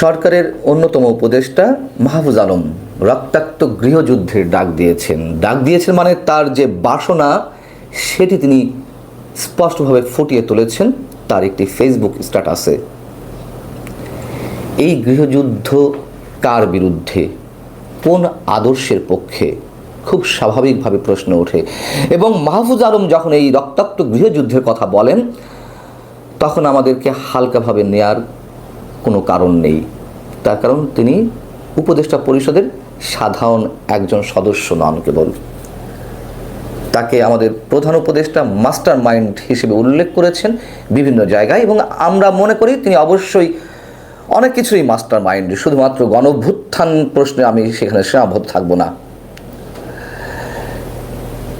সরকারের অন্যতম উপদেষ্টা মাহফুজ আলম রক্তাক্ত গৃহযুদ্ধের ডাক দিয়েছেন। ডাক দিয়েছেন মানে তার যে বাসনা, সেটি তিনি স্পষ্টভাবে ফুটিয়ে তুলেছেন। তার একটি ফেসবুক স্ট্যাটাসে এই গৃহযুদ্ধ কার বিরুদ্ধে? কোন আদর্শের পক্ষে? খুব স্বাভাবিকভাবে প্রশ্ন ওঠে। এবং মাহফুজ আলম যখন এই রক্তাক্ত গৃহযুদ্ধের কথা বলেন, তখন আমাদেরকে হালকাভাবে নেয়ার কোনো কারণ নেই। তার কারণ তিনি উপদেষ্টা পরিষদের সাধারণ একজন সদস্য নন কেবল। তাকে আমাদের প্রধান উপদেষ্টা মাস্টার মাইন্ড হিসেবে উল্লেখ করেছেন বিভিন্ন জায়গায় এবং আমরা মনে করি তিনি অবশ্যই অনেক কিছুই মাস্টার মাইন্ড শুধুমাত্র গণভ্যুত্থান প্রশ্নে আমি সেখানে সীমাবদ্ধ থাকব না।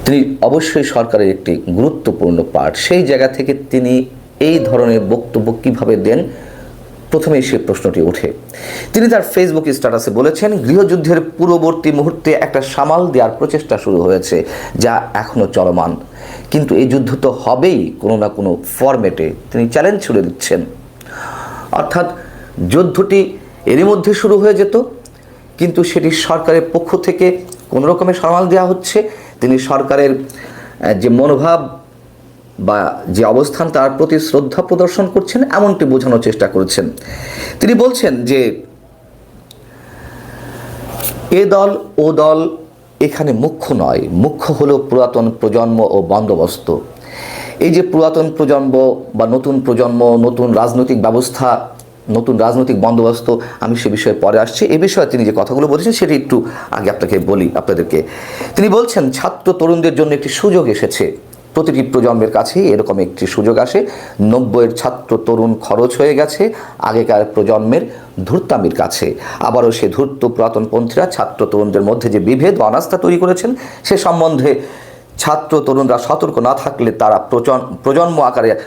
তিনি অবশ্যই সরকারের একটি গুরুত্বপূর্ণ পার্ট সেই জায়গা থেকে তিনি এই ধরনের বক্তব্য কীভাবে দেন প্রথমে সে প্রশ্নটি ওঠে। তিনি তার ফেসবুক স্ট্যাটাসে বলেছেন, গৃহযুদ্ধের পূর্ববর্তী মুহূর্তে একটা সামাল দেওয়ার প্রচেষ্টা শুরু হয়েছে, যা এখনও চলমান। কিন্তু এই যুদ্ধ তো হবেই, কোনো না কোনো ফরম্যাটে তিনি চ্যালেঞ্জ ছুড়ে দিচ্ছেন। অর্থাৎ যুদ্ধটি এরই মধ্যে শুরু হয়ে যেত, কিন্তু সেটি সরকারের পক্ষ থেকে কোনো রকমের সামাল দেওয়া হচ্ছে। তিনি সরকারের যে মনোভাব বা যে অবস্থান তার প্রতি শ্রদ্ধা প্রদর্শন করছেন, এমনটি বোঝানোর চেষ্টা করেছেন। তিনি বলছেন যে, এ দল, ও দল এখানে মুখ্য নয়। মুখ্য হলো পুরাতন প্রজন্ম ও বন্দোবস্ত। এই যে পুরাতন প্রজন্ম বা নতুন প্রজন্ম, নতুন রাজনৈতিক ব্যবস্থা, নতুন রাজনৈতিক বন্দোবস্ত, আমি সে বিষয়ে পরে আসছি। এ বিষয়ে তিনি যে কথাগুলো বলেছেন, সেটি একটু আগে আপনাকে বলি, আপনাদেরকে। তিনি বলছেন, ছাত্র তরুণদের জন্য একটি সুযোগ এসেছে। প্রতিটি প্রজন্মের কাছেই এরকম একটি সুযোগ আসে। নব্বইয়ের ছাত্র তরুণ খরচ হয়ে গেছে আগেকার প্রজন্মের ধূর্তামির কাছে। আবারও সে ধূর্ত পুরাতনপন্থীরা ছাত্র তরুণদের মধ্যে যে বিভেদ অনাস্থা তৈরি করেছেন, সে সম্বন্ধে ছাত্র তরুণরা সতর্ক না থাকলে তারা প্রজন- প্রজন্ম আকারে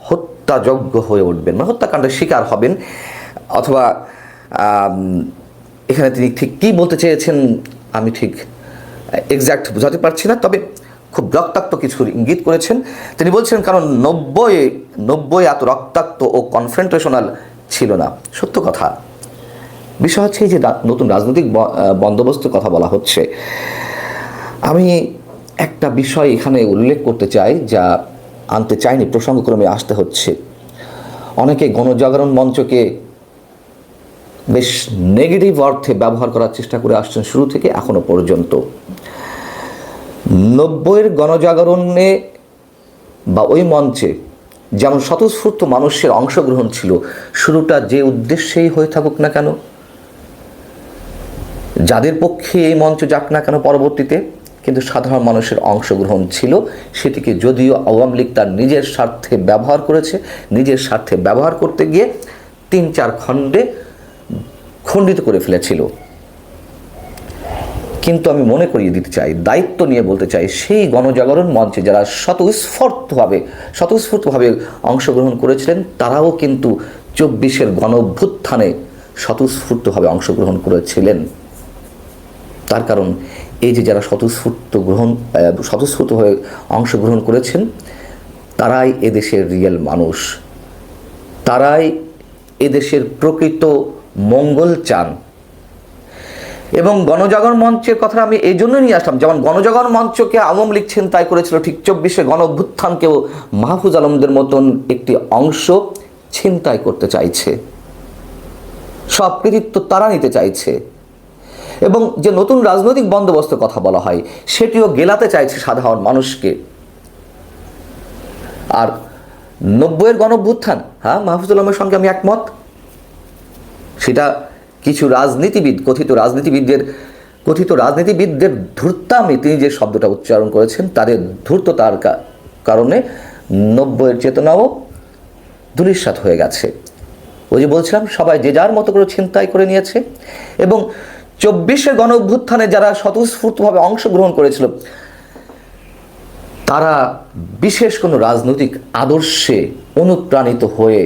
হত্যাযোগ্য হয়ে উঠবেন মানে হত্যাকাণ্ডের শিকার হবেন অথবা এখানে তিনি ঠিক কী বলতে চেয়েছেন আমি ঠিক এক্স্যাক্ট বোঝাতে পারছি না। তবে খুব রক্তাক্ত কিছুর ইঙ্গিত করেছেন। তিনি বলছেন কারণ নব্বই নব্বই এত রক্তাক্ত ও কনফ্রেন্টেশনাল ছিল না। সত্য কথা। বিষয় হচ্ছে এই যে নতুন রাজনৈতিক ব- আহ, বন্দোবস্তের কথা বলা হচ্ছে। আমি একটা বিষয় এখানে উল্লেখ করতে চাই যা আনতে চাইনি প্রসঙ্গক্রমে আসতে হচ্ছে। অনেকে গণজাগরণ মঞ্চকে বেশ নেগেটিভ অর্থে ব্যবহার করার চেষ্টা করে আসছেন শুরু থেকে এখনও পর্যন্ত। নব্বইয়ের গণজাগরণে বা ওই মঞ্চে যেমন স্বতঃস্ফূর্ত মানুষের অংশগ্রহণ ছিল, শুরুটা যে উদ্দেশ্যেই হয়ে থাকুক না কেন, যাদের পক্ষে এই মঞ্চ যাক না কেন পরবর্তীতে, কিন্তু সাধারণ মানুষের অংশগ্রহণ ছিল সেটিকে যদিও আওয়ামী লীগ তার নিজের স্বার্থে ব্যবহার করেছে, নিজের স্বার্থে ব্যবহার করতে গিয়ে তিন চার খণ্ডে খণ্ডিত করে ফেলেছিল। কিন্তু আমি মনে করিয়ে দিতে চাই, দায়িত্ব নিয়ে বলতে চাই, সেই গণজাগরণ মঞ্চে যারা স্বতঃস্ফূর্তভাবে স্বতঃস্ফূর্তভাবে অংশগ্রহণ করেছিলেন, তারাও কিন্তু চব্বিশের গণ অভ্যুত্থানে স্বতঃস্ফূর্তভাবে অংশগ্রহণ করেছিলেন। তার কারণ, এই যে যারা স্বতঃস্ফূর্ত গ্রহণ স্বতঃস্ফূর্তভাবে অংশগ্রহণ করেছেন, তারাই এদেশের রিয়েল মানুষ। তারাই এদেশের প্রকৃত মঙ্গল চান। এবং গণজাগরণ মঞ্চের কথা আমি এই জন্যই নিয়ে আসলাম। যেমন গণজাগরণ মঞ্চকে আওয়ামী লীগ ছিনতাই করেছিল ঠিক চব্বিশে গণ অভ্যুত্থানকেও মাহফুজ আলমদের মতন একটি অংশ ছিনতাই করতে চাইছে। সব কৃতিত্ব তারা নিতে চাইছে। এবং যে নতুন রাজনৈতিক বন্দোবস্তের কথা বলা হয়, সেটিও গেলাতে চাইছে সাধারণ মানুষকে। আর নব্বইয়ের গণভ্যুত্থান হ্যাঁ মাহফুজ আলমের সঙ্গে আমি একমত। সেটা কিছু রাজনীতিবিদ, কথিত রাজনীতিবিদদের কথিত রাজনীতিবিদদের ধূর্তামি, তিনি যে শব্দটা উচ্চারণ করেছেন, তাদের ধূর্ততার কারণে নব্বইয়ের চেতনাও ধূলিসাৎ হয়ে গেছে। ওই যে বলছিলাম, সবাই যে যার মতো করে ছিনতাই করে নিয়েছে এবং চব্বিশের গণ অভ্যুত্থানে যারা স্বতঃস্ফূর্তভাবে অংশগ্রহণ করেছিল, তারা বিশেষ কোনো রাজনৈতিক আদর্শে অনুপ্রাণিত হয়ে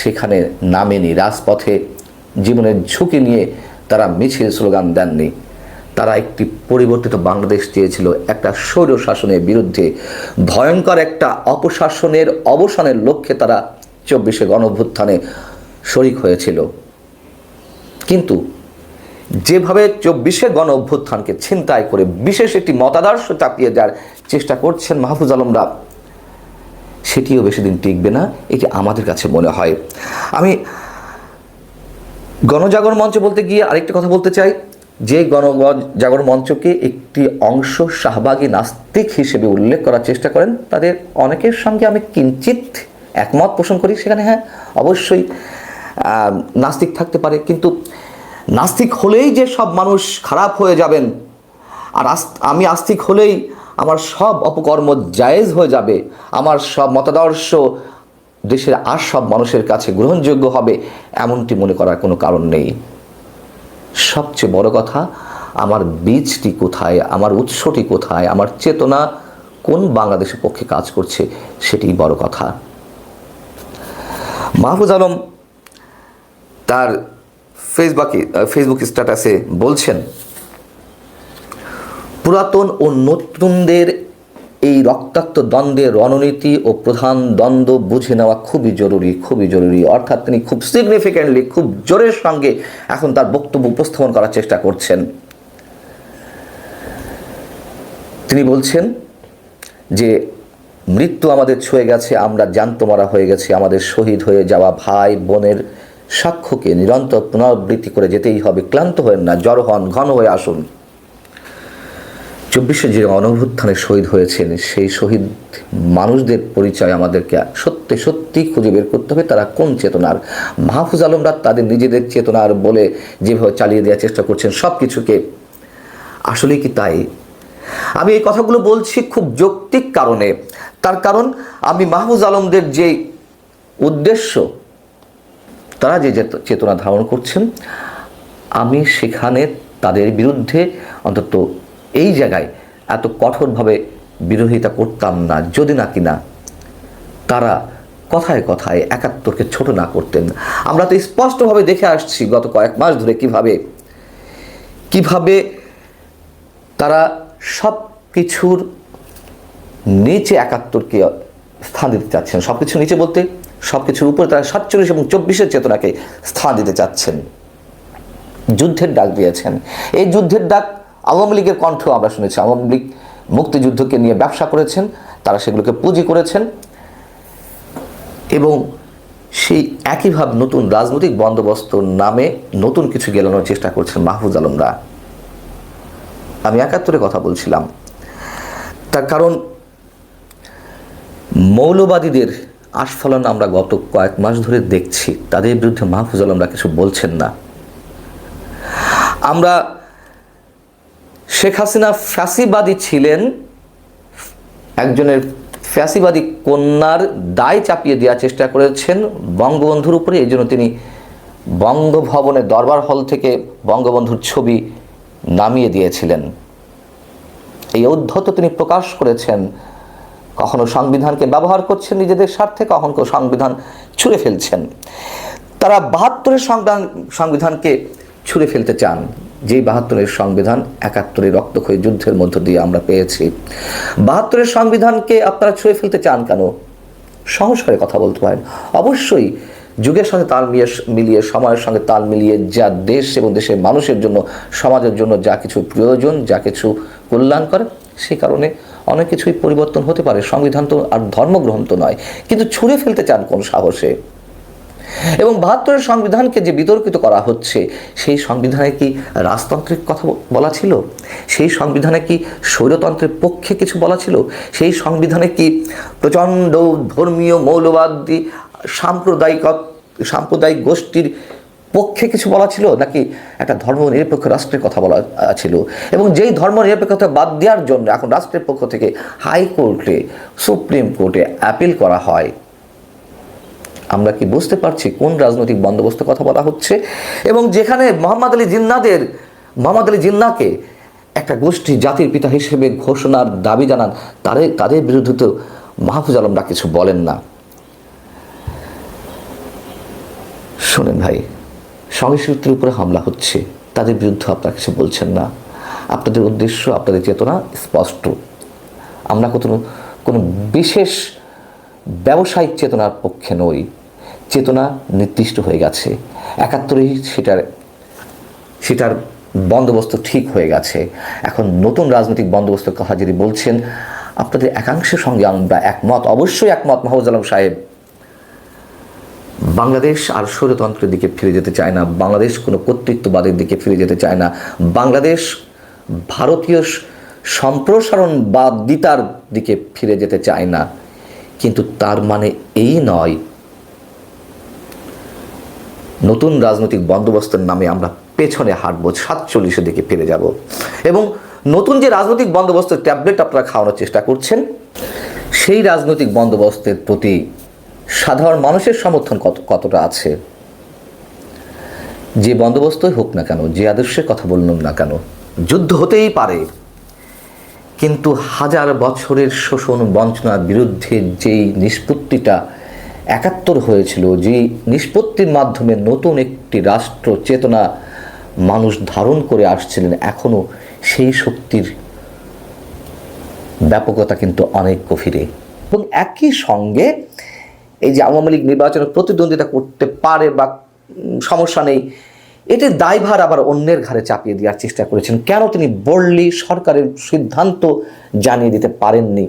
সেখানে নামেনি। রাজপথে জীবনের ঝুঁকি নিয়ে তারা মিছিল স্লোগান দেননি। তারা একটি পরিবর্তিত বাংলাদেশ চেয়েছিল একটা স্বৈর শাসনের বিরুদ্ধে ভয়ঙ্কর একটা অপশাসনের অবসানের লক্ষ্যে তারা চব্বিশে গণঅভ্যুত্থানে শরিক হয়েছিল। কিন্তু যেভাবে চব্বিশে গণ অভ্যুত্থানকে ছিনতাই করে বিশেষ একটি মতাদর্শ চাপিয়ে দেওয়ার চেষ্টা করছেন মাহফুজ আলমরা, সেটিও বেশি দিন টিকবে না, এটি আমাদের কাছে মনে হয়। আমি গণজাগরণ মঞ্চ বলতে গিয়ে আরেকটি কথা বলতে চাই। যে গণজাগরণ মঞ্চকে একটি অংশ শাহবাগী নাস্তিক হিসেবে উল্লেখ করার চেষ্টা করেন, তাদের অনেকের সঙ্গে আমি কিঞ্চিত একমত পোষণ করি। সেখানে হ্যাঁ অবশ্যই নাস্তিক থাকতে পারে। কিন্তু নাস্তিক হলেই যে সব মানুষ খারাপ হয়ে যাবেন, আর আমি আস্তিক হলেই আমার সব অপকর্ম জায়েজ হয়ে যাবে, আমার সব মতাদর্শ দেশের আর সব মানুষের কাছে গ্রহণযোগ্য হবে এমনটি মনে করার কোনো কারণ নেই। সবচেয়ে বড় কথা, আমার বীজটি কোথায়, আমার উৎসটি কোথায়, আমার চেতনা কোন বাংলাদেশের পক্ষে কাজ করছে সেটি বড় কথা। মাহফুজ আলম তার ফেসবুকে, ফেসবুক স্ট্যাটাসে বলছেন, পুরাতন ও নতুনদের এই রক্তাক্ত দ্বন্দ্বের রণনীতি ও প্রধান দ্বন্দ্ব বুঝে নেওয়া খুবই জরুরি খুবই জরুরি। অর্থাৎ তিনি খুব সিগনিফিক্যান্টলি খুব জোরের সঙ্গে এখন তার বক্তব্য উপস্থাপন করার চেষ্টা করছেন। তিনি বলছেন যে, মৃত্যু আমাদের ছুঁয়ে গেছে, আমরা জ্যান্ত মারা হয়ে গেছি। আমাদের শহীদ হয়ে যাওয়া ভাই বোনের সাক্ষ্যকে নিরন্তর পুনরাবৃত্তি করে যেতেই হবে। ক্লান্ত হয়েন না, জড় হন, ঘন হয়ে আসুন। চব্বিশে যে অনভ্যুত্থানে শহীদ হয়েছেন, সেই শহীদ মানুষদের পরিচয় আমাদেরকে সত্যি সত্যি খুঁজে বের করতে হবে। তারা কোন চেতনার? মাহফুজ আলমরা তাদের নিজেদের চেতনার বলে যেভাবে চালিয়ে দেওয়ার চেষ্টা করছেন সব কিছুকে আসলে কি তাই? আমি এই কথাগুলো বলছি খুব যৌক্তিক কারণে। তার কারণ, আমি মাহফুজ আলমদের যে উদ্দেশ্য, তারা যে চেতনা ধারণ করছেন, আমি সেখানে তাদের বিরুদ্ধে অন্তত এই জায়গায় এত কঠোরভাবে বিরোধিতা করতাম না, যদি না কিনা তারা কথায় কথায় একাত্তরকে ছোট না করতেন। আমরা তো স্পষ্টভাবে দেখে আসছি গত কয়েক মাস ধরে কীভাবে কীভাবে তারা সব কিছুর নিচে একাত্তরকে স্থান দিতে চাচ্ছেন। সব কিছু নিচে বলতে সব কিছুর উপরে তারা সাতচল্লিশ এবং চব্বিশের চেতনাকে স্থান দিতে চাচ্ছেন। যুদ্ধের ডাক দিয়েছেন। এই যুদ্ধের ডাক আওয়ামী লীগের কণ্ঠ আমরা শুনেছি। আওয়ামী লীগ মুক্তিযুদ্ধকে নিয়ে ব্যবসা করেছেন, তারা সেগুলোকে পুঁজি করেছেন এবং সেই একইভাবে নতুন রাজনৈতিক বন্দোবস্ত নামে নতুন কিছু গেলানোর চেষ্টা করছেন মাহফুজ আলমরা। আমি একাত্তরে কথা বলছিলাম। তার কারণ, মৌলবাদীদের আস্ফলন আমরা গত কয়েক মাস ধরে দেখছি। তাদের বিরুদ্ধে মাহফুজ আলমরা কিছু বলছেন না। আমরা শেখ হাসিনা ফ্যাসিবাদী ছিলেন। একজনের ফ্যাসিবাদী কন্যার দায় চাপিয়ে দেওয়ার চেষ্টা করেছেন বঙ্গবন্ধুর উপরে। এই জন্য তিনি বঙ্গভবনে দরবার হল থেকে বঙ্গবন্ধুর ছবি নামিয়ে দিয়েছিলেন। এই ঔদ্ধত্য তিনি প্রকাশ করেছেন। কখনো সংবিধানকে ব্যবহার করছেন নিজেদের স্বার্থে, কখনো সংবিধান ছুঁড়ে ফেলছেন। তারা বাহাত্তরের সংবিধান সংবিধানকে ছুঁড়ে ফেলতে চান, যেই বাহাত্তরের সংবিধান একাত্তরের রক্তক্ষয়ী যুদ্ধের মধ্য দিয়ে আমরা পেয়েছি। বাহাত্তরের সংবিধানকে আপনারা ছুঁড়ে ফেলতে চান কেন? সহজ করে কথা বলতে পারেন। অবশ্যই যুগের সাথে তাল মিলিয়ে মিলিয়ে, সময়ের সঙ্গে তাল মিলিয়ে যা দেশ এবং দেশের মানুষের জন্য, সমাজের জন্য যা কিছু প্রয়োজন, যা কিছু কল্যাণ করে সেই কারণে অনেক কিছুই পরিবর্তন হতে পারে। সংবিধান তো আর ধর্মগ্রহণ তো নয়। কিন্তু ছুঁড়ে ফেলতে চান কোন সাহসে? এবং বাহাত্তরের সংবিধানকে যে বিতর্কিত করা হচ্ছে, সেই সংবিধানে কি রাজতান্ত্রিক কথা বলা ছিল? সেই সংবিধানে কি স্বৈরতন্ত্রের পক্ষে কিছু বলা ছিল? সেই সংবিধানে কি প্রচণ্ড ধর্মীয় মৌলবাদী সাম্প্রদায়িক সাম্প্রদায়িক গোষ্ঠীর পক্ষে কিছু বলা ছিল? নাকি একটা ধর্ম নিরপেক্ষ রাষ্ট্রের কথা বলা ছিল? এবং যেই ধর্ম নিরপেক্ষতা বাদ দেওয়ার জন্য এখন রাষ্ট্রের পক্ষ থেকে হাইকোর্টে, সুপ্রিম কোর্টে অ্যাপিল করা হয়। আমরা কি বুঝতে পারছি কোন রাজনৈতিক বন্দোবস্ত কথা বলা হচ্ছে? এবং যেখানে মোহাম্মদ আলী জিন্নাদের, মোহাম্মদ আলী জিন্নাকে একটা গোষ্ঠী জাতির পিতা হিসেবে ঘোষণার দাবি জানান তাদের তাদের বিরুদ্ধে তো মাহফুজ আলমরা কিছু বলেন না। শোনেন ভাই সংস্কৃতির উপরে হামলা হচ্ছে, তাদের বিরুদ্ধে আপনারা কিছু বলছেন না। আপনাদের উদ্দেশ্য, আপনাদের চেতনা স্পষ্ট। আমরা কোনো কোনো বিশেষ ব্যবসায়িক চেতনার পক্ষে নই। চেতনা নির্দিষ্ট হয়ে গেছে। একাত্তরেই সেটার সেটার বন্দোবস্ত ঠিক হয়ে গেছে। এখন নতুন রাজনৈতিক বন্দোবস্তের কথা যদি বলছেন আপনাদের একাংশের সঙ্গে আমরা একমত, অবশ্যই একমত মাহবুজ আলম সাহেব। বাংলাদেশ আর স্বৈরতন্ত্রের দিকে ফিরে যেতে চায় না, বাংলাদেশ কোনো কর্তৃত্ববাদের দিকে ফিরে যেতে চায় না। বাংলাদেশ ভারতীয় সম্প্রসারণবাদিতার দিকে ফিরে যেতে চায় না। কিন্তু তার মানে এই নয় নতুন রাজনৈতিক বন্দোবস্তের নামে আমরা পেছনে হাঁটবো, সাতচল্লিশের দিকে ফিরে যাব। এবং নতুন যে রাজনৈতিক বন্দোবস্তের ট্যাবলেট আপনারা খাওয়ানোর চেষ্টা করছেন, সেই রাজনৈতিক বন্দোবস্তের প্রতি সাধারণ মানুষের সমর্থন কত, কতটা আছে? যে বন্দোবস্তই হোক না কেন, যে আদর্শের কথা বললাম না কেন, যুদ্ধ হতেই পারে। কিন্তু হাজার বছরের শোষণ বঞ্চনার বিরুদ্ধে যেই নিষ্পত্তিটা একাত্তর হয়েছিল, যে নিষ্পত্তির মাধ্যমে নতুন একটি রাষ্ট্র চেতনা মানুষ ধারণ করে আসছিলেন এখনও সেই শক্তির ব্যাপকতা কিন্তু অনেক গভীরে। এবং একই সঙ্গে এই যে আওয়ামী লীগ নির্বাচনে প্রতিদ্বন্দ্বিতা করতে পারে বা সমস্যা নেই এটির দায়ভার আবার অন্যের ঘাড়ে চাপিয়ে দেওয়ার চেষ্টা করেছেন। কেন তিনি বললি সরকারের সিদ্ধান্ত জানিয়ে দিতে পারেননি?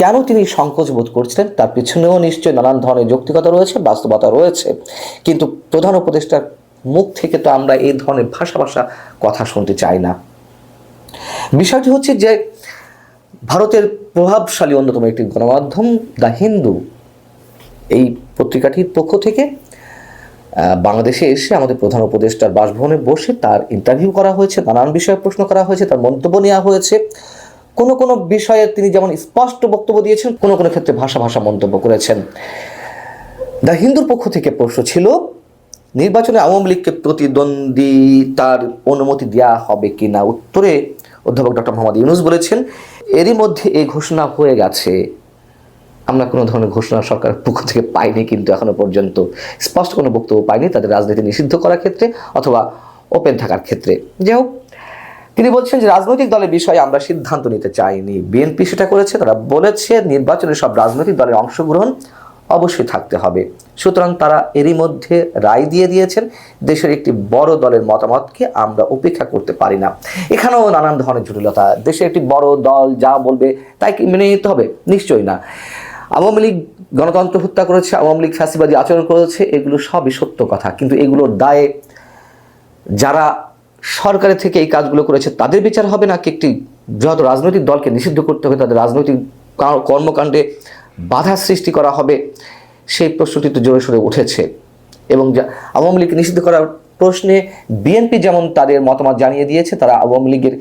কেন তিনি সংকোচ বোধ করছিলেন? তার পিছনেও নিশ্চয়ই নানান ধরনের যৌক্তিকতা রয়েছে, বাস্তবতা রয়েছে। কিন্তু প্রধান উপদেষ্টার মুখ থেকে তো আমরা এই ধরনের ভাষা ভাষা কথা শুনতে চাই না। বিষয়টি হচ্ছে যে, ভারতের প্রভাবশালী অন্যতম একটি গণমাধ্যম, দ্য হিন্দু। এই পত্রিকাটির পক্ষ থেকে বাংলাদেশে এসে আমাদের প্রধান উপদেষ্টার বাসভবনে বসে তার ইন্টারভিউ করা হয়েছে, নানান বিষয়ে প্রশ্ন করা হয়েছে, তার মন্তব্য নেওয়া হয়েছে। কোনো কোনো বিষয়ে তিনি যেমন স্পষ্ট বক্তব্য দিয়েছেন, কোনো কোনো ক্ষেত্রে ভাষা ভাষা মন্তব্য করেছেন। দ্য হিন্দুর পক্ষ থেকে প্রশ্ন ছিল, নির্বাচনে আওয়ামী লীগকে প্রতিদ্বন্দ্বিতার অনুমতি দেওয়া হবে কিনা? উত্তরে অধ্যাপক ডক্টর মোহাম্মদ ইউনুস বলেছেন, এরই মধ্যে এই ঘোষণা হয়ে গেছে। আমরা কোনো ধরনের ঘোষণা সরকারের পক্ষ থেকে পাইনি কিন্তু এখনও পর্যন্ত স্পষ্ট কোনো বক্তব্য পাইনি তাদের রাজনীতি নিষিদ্ধ করার ক্ষেত্রে অথবা ওপেন থাকার ক্ষেত্রে। যাই হোক তিনি বলছেন যে রাজনৈতিক দলের বিষয়ে আমরা সিদ্ধান্ত নিতে চাইনি। বিএনপি সেটা করেছে, তারা বলেছে, নির্বাচনে সব রাজনৈতিক দলের অংশগ্রহণ অবশ্যই থাকতে হবে। সুতরাং তারা এরই মধ্যে রায় দিয়ে দিয়েছেন, দেশের একটি বড় দলের মতামতকে আমরা উপেক্ষা করতে পারি না। এখানেও নানান ধরনের জটিলতা, দেশের একটি বড় দল যা বলবে তাই কি মেনে নিতে হবে? নিশ্চয়ই না। আওয়ামী লীগ গণতন্ত্র হত্যা করেছে, আওয়ামী লীগ ফ্যাসিবাদী আচরণ করেছে, এগুলো সবই সত্য কথা। কিন্তু এগুলোর দায়ে যারা সরকারের থেকে এই কাজগুলো করেছে, তাদের বিচার হবে না কি একটি বৃহৎ রাজনৈতিক দলকে নিষিদ্ধ করতে হবে, তাদের রাজনৈতিক কর্মকাণ্ডে বাধা সৃষ্টি করা হবে? সেই প্রশ্নটি তো জোরে সোরে উঠেছে। এবং আওয়ামী লীগকে নিষিদ্ধ করার প্রশ্নে বিএনপি যেমন তাদের মতামত জানিয়ে দিয়েছে, তারা আওয়ামী লীগের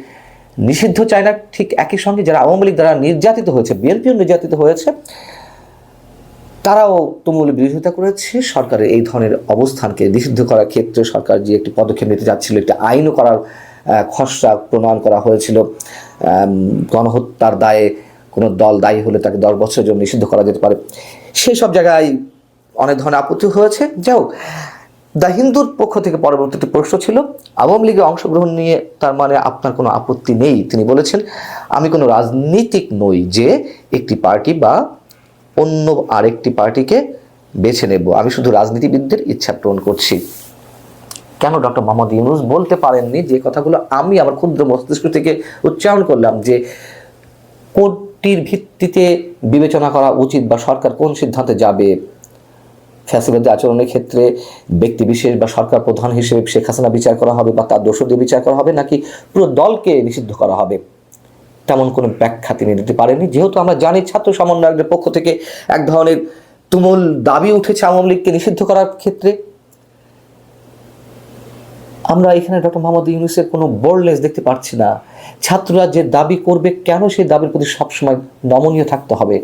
নিষিদ্ধ চায় না। ঠিক একই সঙ্গে যারা আওয়ামী লীগ দ্বারা নির্যাতিত হয়েছে, বিএনপিও নির্যাতিত হয়েছে তারাও তুমুল বিরোধিতা করেছে। সরকারের এই ধরনের অবস্থানকে নিষিদ্ধ করার ক্ষেত্রে সরকার যে একটি পদক্ষেপ নিতে যাচ্ছিল, একটি আইনও করার খসড়া প্রণয়ন করা হয়েছিল। গণহত্যার দায়ে কোনো দল দায়ী হলে তাকে দশ বছরের জন্য নিষিদ্ধ করা যেতে পারে। সেই সব জায়গায় অনেক ধরনের আপত্তি হয়েছে। যাই হোক, দ্য হিন্দুর পক্ষ থেকে পরবর্তীতে প্রশ্ন ছিল, আওয়ামী লীগে অংশগ্রহণ নিয়ে তার মানে আপনার কোনো আপত্তি নেই? তিনি বলেছেন, আমি কোনো রাজনীতিক নই যে একটি পার্টি বা অন্য আরেকটি পার্টিকে বেছে নেব। আমি শুধু রাজনীতিবিদদের ইচ্ছা পূরণ করছি। কেন ডক্টর মোহাম্মদ ইউনুস বলতে পারেননি যে কথাগুলো আমি আমার ক্ষুদ্র মস্তিষ্ক থেকে উচ্চারণ করলাম যে কোনটির ভিত্তিতে বিবেচনা করা উচিত বা সরকার কোন সিদ্ধান্তে যাবে? ফ্যাসিবাদী আচরণের ক্ষেত্রে ব্যক্তি বিশেষ বা সরকার প্রধান হিসেবে শেখ হাসিনা বিচার করা হবে বা তার দোষদের বিচার করা হবে নাকি পুরো দলকে নিষিদ্ধ করা হবে? তেমন কোনো ব্যাখ্যা তিনি দিতে পারেননি। যেহেতু আমরা জানি ছাত্র সমন্বয়কদের পক্ষ থেকে এক ধরনের তুমুল দাবি উঠেছে আওয়ামী লীগকে নিষিদ্ধ করার ক্ষেত্রে। আমরা এখানে ডক্টর মোহাম্মদ ইউনুসের কোনো বোল্ডনেস দেখতে পাচ্ছি না। ছাত্ররা যে দাবি করবে, কেন সেই দাবির প্রতি সবসময় নমনীয় থাকতে হবে?